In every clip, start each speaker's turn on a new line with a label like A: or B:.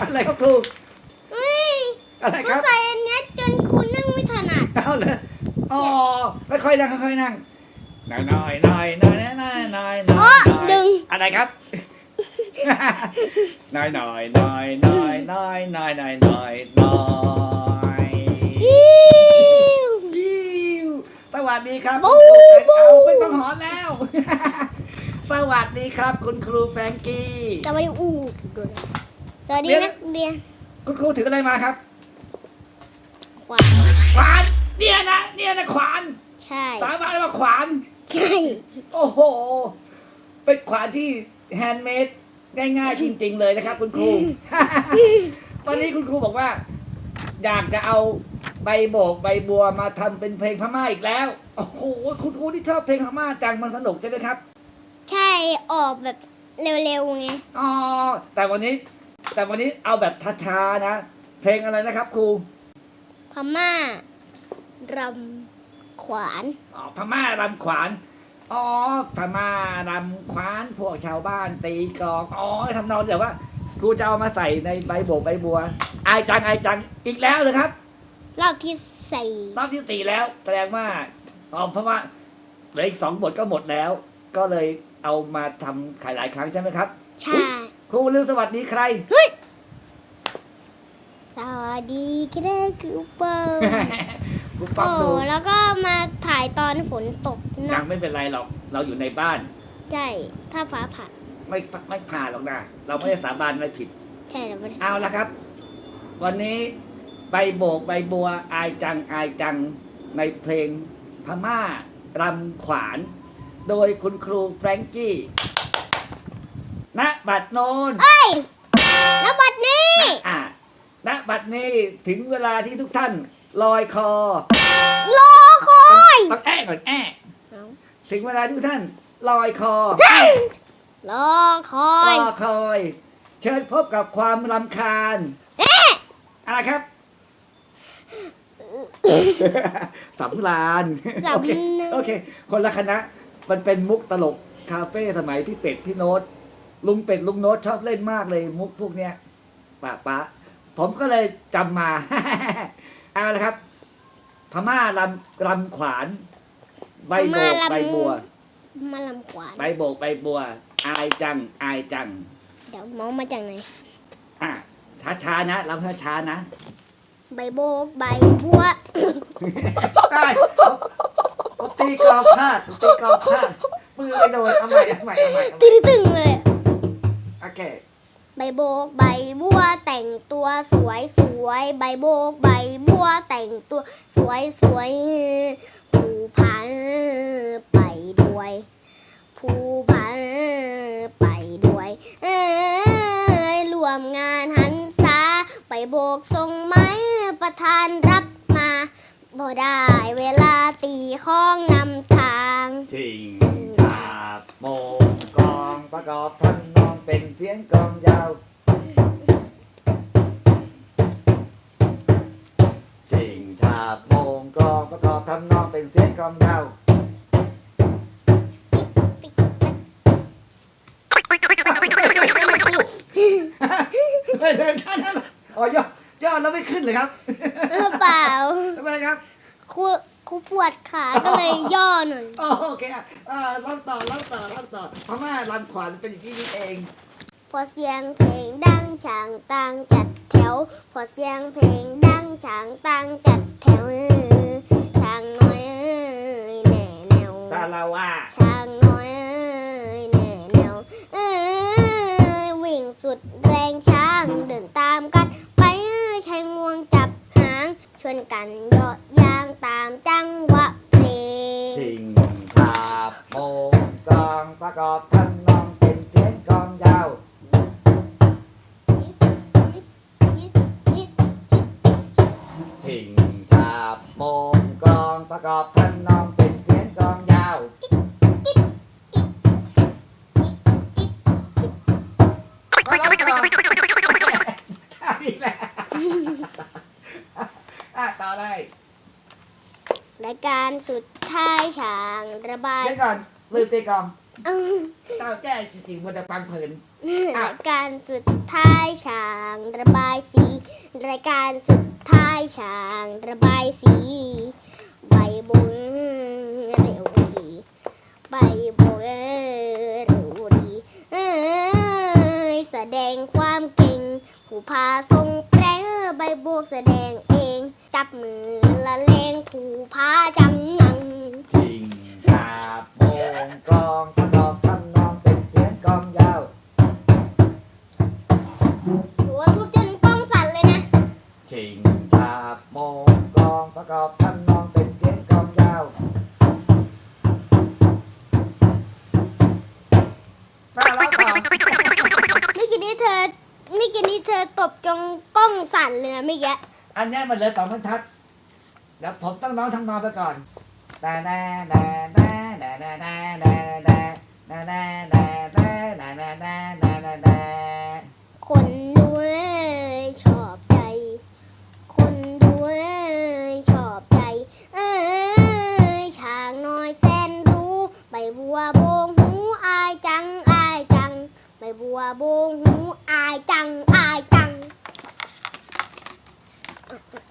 A: อะไรครับครู
B: เฮ้ย
A: อะไรค
B: ก็
A: รับ
B: ใส่อันเนี้ยจนคุณนั่งไม่ถนัด
A: เอาเลยอ๋อค่อยๆนั่งค่อยๆนั่งน้อยน้อยน้อยน้อยน้อยน้อยน้อย
B: ดึง
A: อะไรครับน้อยน้อยน้อยน้อยน้อยน้อยน้อยน้อยน้อย
B: อิ๊ว
A: ยิ้วสวัสดีครับ
B: บู๊
A: คุณครู
B: บู๊
A: เอาไม่ต้องหอนแล้ว สวัสดีครับ คุณครูแฟรงกี้
B: สวัสดีอู้ส วัสดี
A: เดี๋ยว
B: นักเรียน
A: คุณครูถืออะไรมาครับ
B: ขวาน
A: ขวาน เนี่ยนะ เนี่ยนะขวาน
B: ใช่
A: สาบานว่าขวาน
B: ใช่
A: โอ้โห เป็นขวานที่แฮนด์เมดง่ายๆจริง ๆ เลยนะครับ คุณครู ตอนนี้คุณครูบอกว่า อยากจะเอาใบโบกใบบัวมาทำเป็นเพลงพม่าอีกแล้ว โอ้โห คุณครูที่ชอบเพลงพม่าจังมันสนุกใช่ไหมครับ
B: ใช่ ออกแบบเร็วๆไง
A: อ๋อ แต่วันนี้ แต่วันนี้เอาแบบช้าๆนะ เพลงอะไรนะครับครู
B: พม่ารำขวาน
A: อ๋อพม่ารำขวานอ๋อพม่ารำขวานพวกชาวบ้านตีกลองอ๋อทำนองเดี๋ยวว่าครูจะเอามาใส่ในใบโบกใบบัวอายจังอายจังอีกแล้วเลยครับ
B: รอบที่สี่
A: รอบที่สี่แล้ว แสดงว่าอ๋อเพราะว่าเหลืออีกสองบทก็หมดแล้ว ก็เลยเอามาทำขายหลายครั้งใช่ไหมครับ
B: ใช่
A: ครูลืมสวัสดีใคร
B: สวัส ดีก็ได้คือเปิล
A: ครูป๊อ
B: โอ้
A: ปดู
B: แล้วก็มาถ่ายตอนฝนตก
A: ยั
B: นะ
A: งไม่เป็นไรหรอก เราอยู่ในบ้าน
B: ใช่ถ้าฟ้าผ่า
A: ไม่ไม่ผ่าหรอกนะ เราไม่ได้สาบานไม่ผิด
B: ใช่แล้วไม่ได้
A: เอาละครับ วันนี้ใบโบกใบบัวอายจังอายจังในเพลงพม่ารำขวาน โดยคุณครูแฟรงกี้ณบัดโนน
B: เอ้ยแล้วบัดนี้
A: ณอะ ณบัดนี้ถึงเวลาที่ทุกท่านลอยคอ
B: รอคอย
A: ต้องแอะก่อนแอะ
B: เอา
A: ถึงเวลาที่ทุกท่านลอยคอ
B: รอคอ
A: ร
B: ย
A: อคอย เชิญพบกับความรำคาญ
B: เอ๊ะ
A: อะไรครับ สำราน
B: สำ
A: โอเค
B: เนา
A: โอเค คนละคณะ มันเป็นมุกตลกคาเฟ่สมัยพี่เป็ดพี่โน้ตลุงเป็ดลุงโน้ตชอบเล่นมากเลยมุกพวกเนี้ยปะปะ ผมก็เลยจำมา เอาละครับ พม่ารำรำขวาน ใบโบกใบบัว
B: มาลำขวาน
A: ใบโบกใบบัว อายจัง อายจัง
B: เดี๋ยวมองมาจากไหน
A: อะช้าๆนะรำช้าๆนะ
B: ใบโบกใบบัว
A: ได้ผมตีกรอบพลาดผมตีกรอบพลาดมือไปโดนเอาใหม่เอาใหม่เอาใหม่เอาใหม่
B: ตึงตึงๆเลยอะ
A: โอเค
B: ใบโบกใบบัวแต่งตัวสวยสวยใบโบกใบบัวแต่งตัวสวยสวยผู้พันไปด้วยผู้พันไปด้วยเอ้ยรวมงานหันษาไปโบกทรงไม้ประธานรับมาบ่ได้เวลาตีข้องนำทาง
A: ชิงชาบโมงกองประกอบทำน เป็นเสียงกลองยาวชิงชาบโมงกลองประกอบทำนองเป็นเสียงกลองยาวเฮ้ยเดินท่านนั้นอ๋อย่อดยอแล้วไม่ขึ้นเลยครับ
B: เออเปล่า
A: ทำไมครับ
B: ครู ครูปวดขาก็เลยย่อหน่อย
A: อ๋อโอเคอะอ่าเล่าต่อเล่าต่อเล่าต่อพม่าลำขวัญเป็นอย่างนี้นี่เอง
B: พอเสียงเพลงดังช่างต่างจัดแถว พอเสียงเพลงดังช่างต่างจัดแถว ประกอบทำนองเป็นเพียงกองยาว
A: ชิงชาบโมงกองประกอบทำนองเป็นเพียงกองยาวมาลองก่อนได้แล้วอ่ต่อเลย
B: และการสุดท้ายฉางระบาย
A: เดี๋ยวก่อนลืมตีกอง
B: เอ้า
A: เต้าแจ้จริงๆมันจะฟังเพลิน
B: รายการสุดท้ายฉางระบายสี รายการสุดท้ายฉางระบายสี ใบบุญเร็วดีใบบุญเร็วดีเอ้ยแสดงความเก่ง ผู้พาทรงแปรใบบวกแสดงเอง จับมือละเลงผู้พาจังงัง
A: จริงกาบโมงกลองประก กี้
B: นี้เธอตบจงกล้องสั่นเลยนะเมื่อกี้
A: อันเนี้ยมันเหลือสองบรรทัดเดี๋ยวผมต้องร้องทำนอนไปก่อนแต่แน่แน่แน่แน่แน่แน่แน่แน่แน่แน่แน่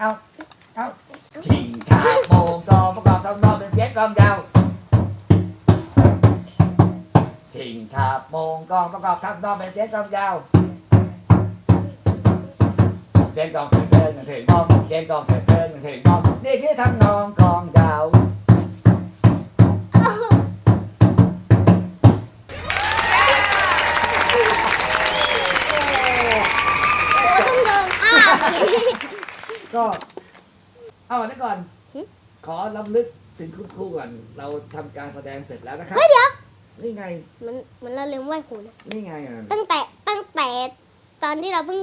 A: đâu đâu chìm cả mồm to mà còn không lo mình chết con đâu chìm cả môn con mà còn không lo mình chết con đâu đen con thề trên thuyền con đen
B: con thề trên thuyền con đi kia thăm non con gạo
A: ก็ เอาอันนี้ก่อน
B: หึ
A: ขอล้ำลึกถึงคุณครูก่อน เราทำการแสดงเสร็จแล้วนะครับ
B: เฮ้ยเดี๋ยว
A: นี่ไง
B: มันมันละลืมไหวหูนะ
A: นี่ไงอะ
B: ตั้งแต่ตั้งแต่ตอนที่เราเพิ่ง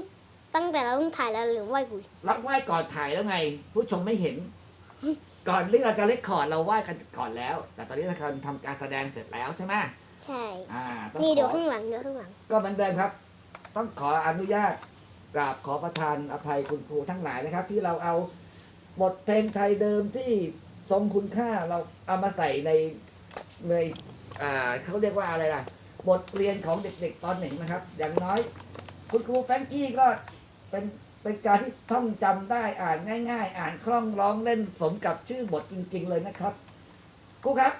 B: ตั้งแต่เราเพิ่งถ่ายเราลืมไหวหู
A: รับไหว้ก่อนถ่ายแล้วไง ผู้ชมไม่เห็น ก่อนที่เราจะเล็กคอร์ดเราไหว้กันก่อนแล้ว แต่ตอนนี้เราทำการแสดงเสร็จแล้วใช่ไหม
B: ใช่
A: อ่าต้อง
B: นี่
A: ข
B: เดี๋ยว
A: อ
B: ข้างหลังเดี๋ยวข้างหลัง
A: ก็เหมือนเดิมครับ ต้องขออนุญาต กราบขอประทานอภัยคุณครูทั้งหลายนะครับ ที่เราเอาบทเพลงไทยเดิมที่ทรงคุณค่าเราเอามาใส่ในในอ่าเขาเรียกว่าอะไรล่ะ บทเรียนของเด็กๆตอนหนึ่งนะครับ อย่างน้อย คุณครูแฟรงกี้ก็เป็นเป็นการที่ท่องจำได้อ่านง่าย ๆ อ่านคล่องร้องเล่นสมกับชื่อบทจริง ๆ เลยนะครับครูครับ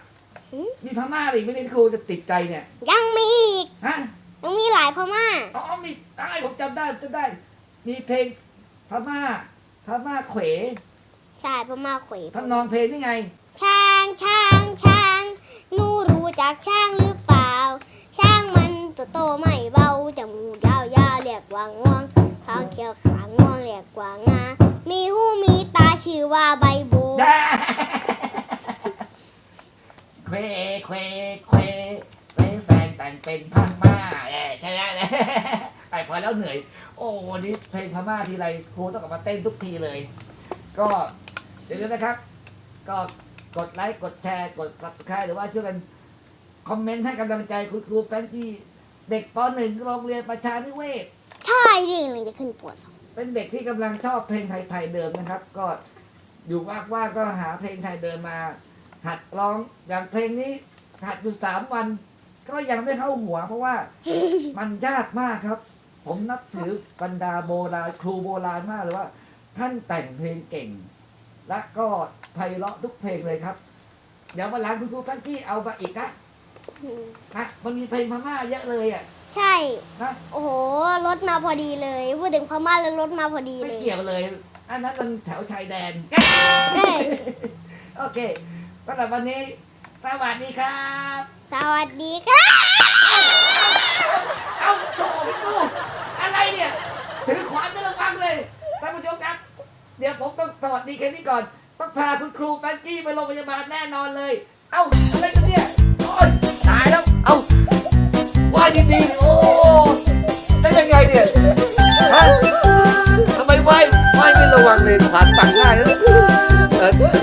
A: มีพม่าอีกไหม่ได้ครูจะติดใจเนี่ย
B: ยังมีอีก
A: ฮะ
B: ยังมีหลายพม่า
A: อ๋อมีได้ผมจำได้ผมจำได้ มีเพลงพม่าพม่าเขว
B: ใช่พม่าเขว
A: ทำนองเพลงนี่ไง
B: ช้างช้างช้างหนูรู้จักช้างหรือเปล่า ช้างมันตัวโตไม่เบาจมูกยาวยาวๆเรียกว่างวงสองเขียวขางวงเรียกว่างา มีหูมีตาชื่อว่าใบโบก
A: แด่เควเควเควเคว แฟนแต่งเป็นพม่าแย่ใช่ไหมเลยไปพอแล้วเหนื่อย โอ้วันนี้เพลงพม่าทีไรครูต้องกลับมาเต้นทุกทีเลย ก็เดี๋ยวนี้นะครับ ก็กดไลค์กดแชร์กด subscribe หรือว่าช่วยกันคอมเมนต์ให้กำลังใจคุณครูแฟนที่เด็กป .1 โรงเรียนประชานิเวศ
B: ใช่ดิกำลังจะขึ้นปวดสอง
A: เป็นเด็กที่กำลังชอบเพลงไทยๆเดิมนะครับ ก็อยู่ว่างๆก็หาเพลงไทยเดิมมา หัดร้องอย่างเพลงนี้หัดอยู่สามวัน ก็ยังไม่เข้าหัว เพราะว่ามันยากมากครับ ผมนับถือบรรดาโบราณครูโบราณมากเลยว่า ท่านแต่งเพลงเก่ง และก็ไพเราะทุกเพลงเลยครับ เดี๋ยววันหลังคุณครูแฟรงกี้เอามาอีกนะนะมันมีเพลงพม่าเยอะเลยอะ
B: ใช่
A: นะ
B: โอ้โห รถมาพอดีเลย พูดถึงพม่าแล้วรถมาพอดี
A: ไม่
B: เลย
A: เกี่ยวเลย อันนั้นมันแถวชายแดน
B: เฮ้ย
A: โอเคสำหรับวันนี้ สวัสดีครับ
B: สวัสดีครับ
A: เอาโถพี่ตู้อะไรเนี่ยถือขวานไม่ระวังเลยท่านผู้ชมครับ เดี๋ยวผมต้องสวัสดีแค่นี้ก่อน ต้องพาคุณครูแฟรงกี้ไปโรงพยาบาลแน่นอนเลย เอ้าอะไรกันเนี่ยโอ้ยตายแล้ว เอ้าว่าดีๆโอ้ได้ยังไงเนี่ยฮะทำไมไหว้ไหว้ไม่ระวังเลยขวานปักหน้าแล้วเออโท